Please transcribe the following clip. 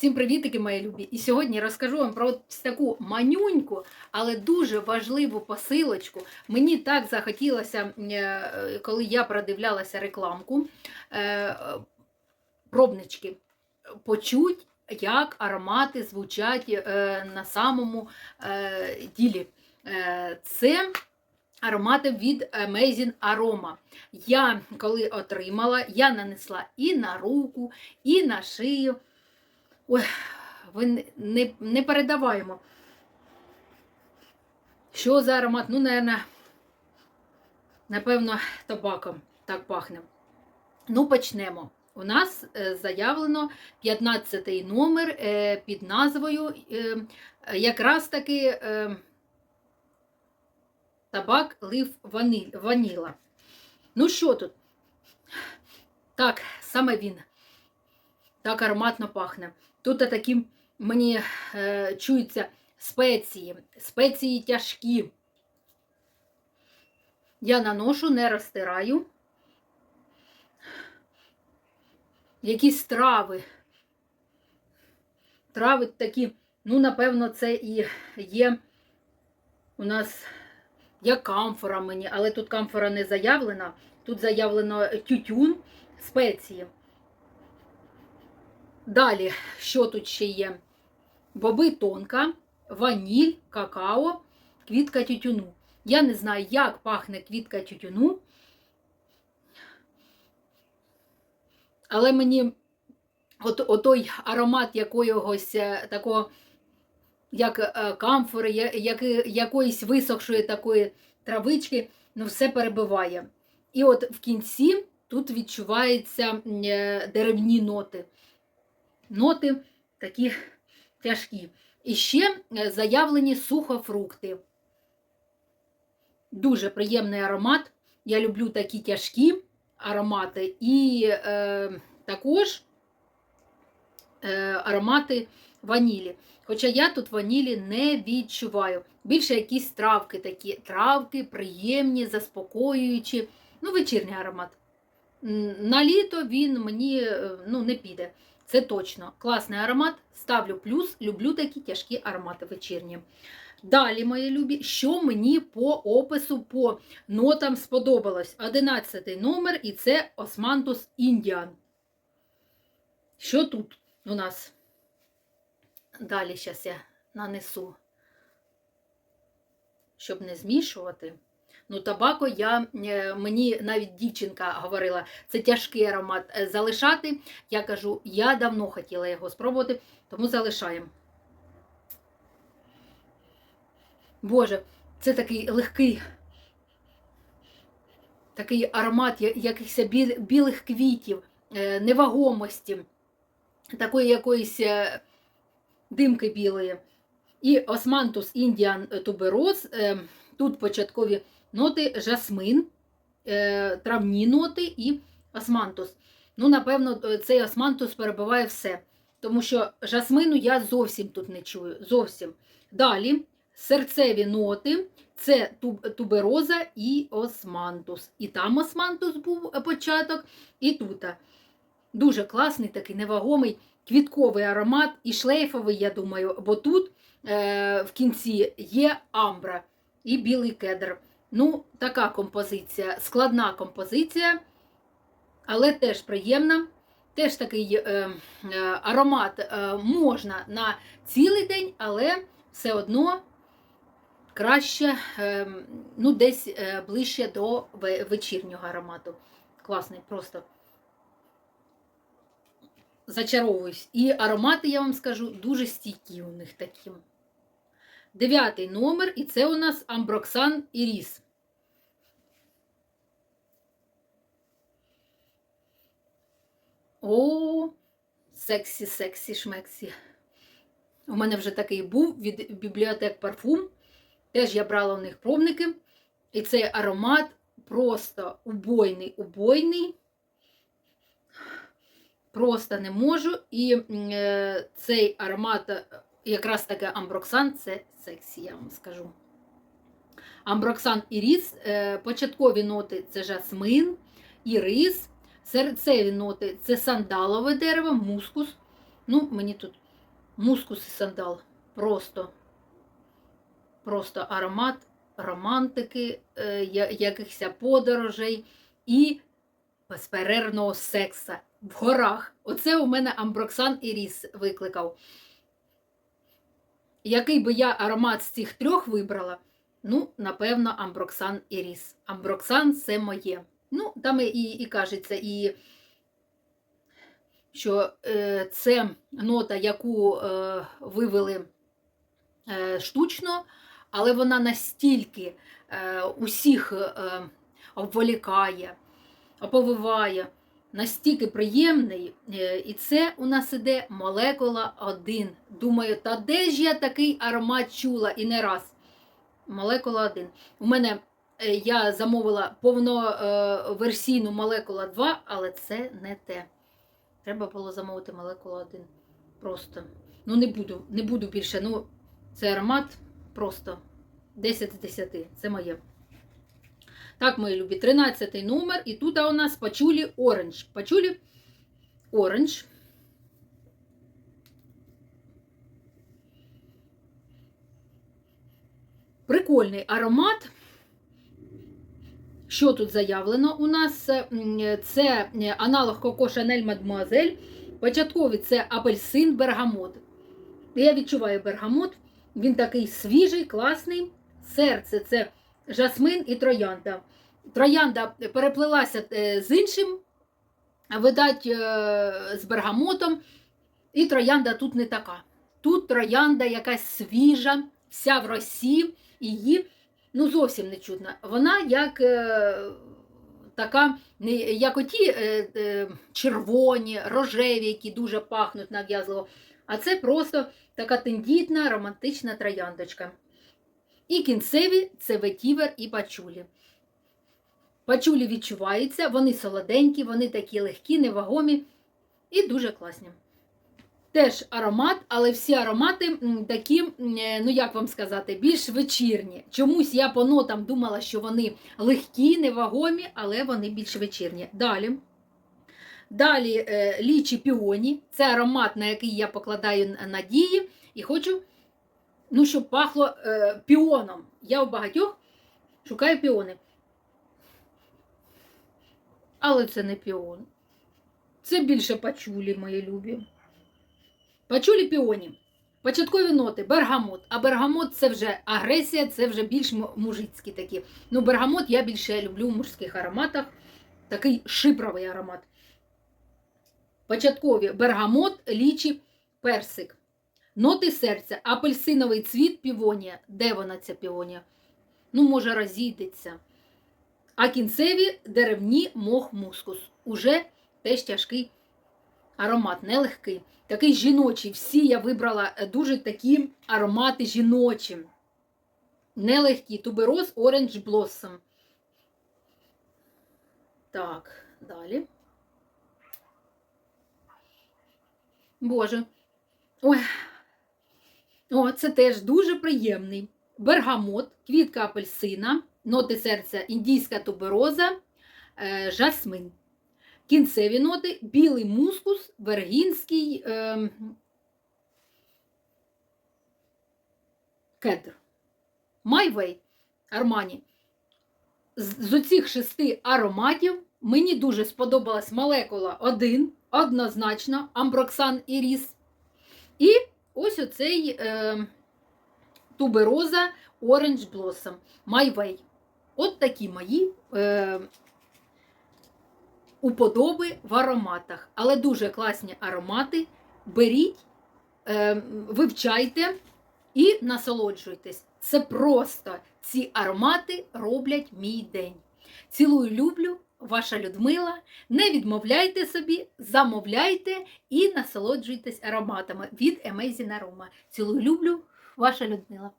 Всім привітики, мої любі! І сьогодні розкажу вам про таку манюньку, але дуже важливу посилочку. Мені так захотілося, е, коли я продивлялася рекламку, е, пробнички, почуть, як аромати звучать е, на самому ділі. Це аромати від Amazing Aroma. Я коли отримала, я нанесла і на руку, і на шию. Ой, ви не- не, передаваємо. Що за аромат? Ну, наверное, напевно, табаком так пахне. Ну, почнемо. У нас е, заявлено 15-й номер е, під назвою е, якраз таки табак лив ваніла. Ну, що тут? Так, саме він. Так ароматно пахне. Тут такі мені е, чуються спеції, спеції тяжкі. Я наношу, не розтираю. Якісь трави. Трави такі, ну, напевно, це і є у нас як камфора мені, але тут камфора не заявлена. Тут заявлено тютюн, спеції. Далі, що тут ще є? Боби тонка, ваніль, какао, квітка тютюну. Я не знаю, як пахне квітка тютюну. Але мені от, отой аромат якогось е, такого, як е, камфори, як, якоїсь висохшої такої травички, ну все перебиває. І от в кінці тут відчуваються е, деревні ноти ноти такі тяжкі. І ще е, заявлені сухофрукти. Дуже приємний аромат. Я люблю такі тяжкі аромати. І е, також е, аромати ванілі. Хоча я тут ванілі не відчуваю. Більше якісь травки такі. Травки приємні, заспокоюючі. Ну, вечірній аромат. На літо він мені е, ну, не піде. Це точно. Класний аромат. Ставлю плюс. Люблю такі тяжкі аромати вечірні. Далі, мої любі, що мені по опису, по нотам сподобалось. 11 номер, і це Османтус Індіан. Що тут у нас? Далі зараз я нанесу, щоб не змішувати. Ну, табако я, е, мені навіть дівчинка говорила, це тяжкий аромат е, залишати. Я кажу, я давно хотіла його спробувати, тому залишаємо. Боже, це такий легкий, такий аромат якихось білих квітів, е, невагомості, такої якоїсь димки білої. І Османтус Індіан тубероз. Тут початкові ноти жасмин, е, травні ноти і османтус. Ну, напевно, е, цей османтус перебиває все. Тому що жасмину я зовсім тут не чую. Зовсім. Далі серцеві ноти це тубероза і османтус. І там османтус був е, початок, і тут. Дуже класний, такий невагомий квітковий аромат і шлейфовий, я думаю, бо тут е, в кінці є амбра і білий кедр. Ну, така композиція, складна композиція, але теж приємна. Теж такий е, е, аромат е, можна на цілий день, але все одно краще е, ну, десь е, ближче до вечірнього аромату. Класний, просто зачаровуюсь. І аромати, я вам скажу, дуже стійкі у них такі. Дев'ятий номер, і це у нас Амброксан і О, сексі, сексі, шмексі. У мене вже такий був від бібліотек парфум. Теж я брала у них пробники. І цей аромат просто убойний, убойний. Просто не можу. І е, цей аромат, е, якраз таки Амброксан, це сексі, я вам скажу. Амброксан і рис, е, початкові ноти це жасмин, і рис, серцеві ноти це сандалове дерево, мускус. Ну, мені тут мускус і сандал. Просто, просто аромат романтики, е, якихось подорожей і безперервного секса в горах. Оце у мене Амброксан і Ріс викликав. Який би я аромат з цих трьох вибрала? Ну, напевно, Амброксан і Ріс. Амброксан це моє. Ну, там і, і кажеться, і що е, це нота, яку е, вивели е, штучно, але вона настільки е, усіх е, обволікає, оповиває, настільки приємний. Е, і це у нас іде молекула 1. Думаю, та де ж я такий аромат чула і не раз. Молекула 1. У мене я замовила повноверсійну молекула 2, але це не те. Треба було замовити молекулу 1. Просто. Ну, не буду, не буду більше. Ну, це аромат просто 10 з 10. Це моє. Так, мої любі, 13 номер. І тут у нас пачулі оранж. Пачулі оранж. Прикольний аромат. Що тут заявлено у нас? Це аналог Коко Шанель Мадмуазель. Початковий це апельсин бергамот. Я відчуваю бергамот. Він такий свіжий, класний. Серце це жасмин і троянда. Троянда переплилася е, з іншим, видать, е, з бергамотом. І троянда тут не така. Тут троянда якась свіжа, вся в росі, її ну, зовсім не чутно. Вона як е, така, як оті е, е, червоні, рожеві, які дуже пахнуть нав'язливо. А це просто така тендітна, романтична трояндочка. І кінцеві це ветівер і пачулі. Пачулі відчуваються, вони солоденькі, вони такі легкі, невагомі і дуже класні. Теж аромат, але всі аромати такі, е, ну як вам сказати, більш вечірні. Чомусь я по нотам думала, що вони легкі, невагомі, але вони більш вечірні. Далі. Далі е, лічі піоні. Це аромат, на який я покладаю надії. І хочу, ну, щоб пахло е, піоном. Я у багатьох шукаю піони. Але це не піон. Це більше пачулі, мої любі. Пачулі піоні. Початкові ноти бергамот. А бергамот це вже агресія, це вже більш мужицькі такі. Ну, бергамот я більше люблю в мужських ароматах. Такий шипровий аромат. Початкові бергамот, лічі, персик. Ноти серця, апельсиновий цвіт, півонія. Де вона ця півонія? Ну, може, розійдеться. А кінцеві деревні мох мускус. Уже теж тяжкий аромат, нелегкий. Такий жіночий. Всі я вибрала е, дуже такі аромати жіночі. Нелегкі. Тубероз Orange Blossom. Так, далі. Боже. Ой. О, це теж дуже приємний. Бергамот, квітка апельсина, ноти серця індійська тубероза, е, жасмин. Кінцеві ноти білий мускус, вергінський е, кедр. Майвей Армані. З, з оцих шести ароматів мені дуже сподобалась молекула 1, однозначно, амброксан і ріс. І ось оцей е, тубероза Orange Blossom Майвей. От такі мої е, уподоби в ароматах. Але дуже класні аромати. Беріть, е, вивчайте і насолоджуйтесь. Це просто ці аромати роблять мій день. Цілую, люблю, ваша Людмила. Не відмовляйте собі, замовляйте і насолоджуйтесь ароматами від Amazing Aroma. Цілую, люблю, ваша Людмила.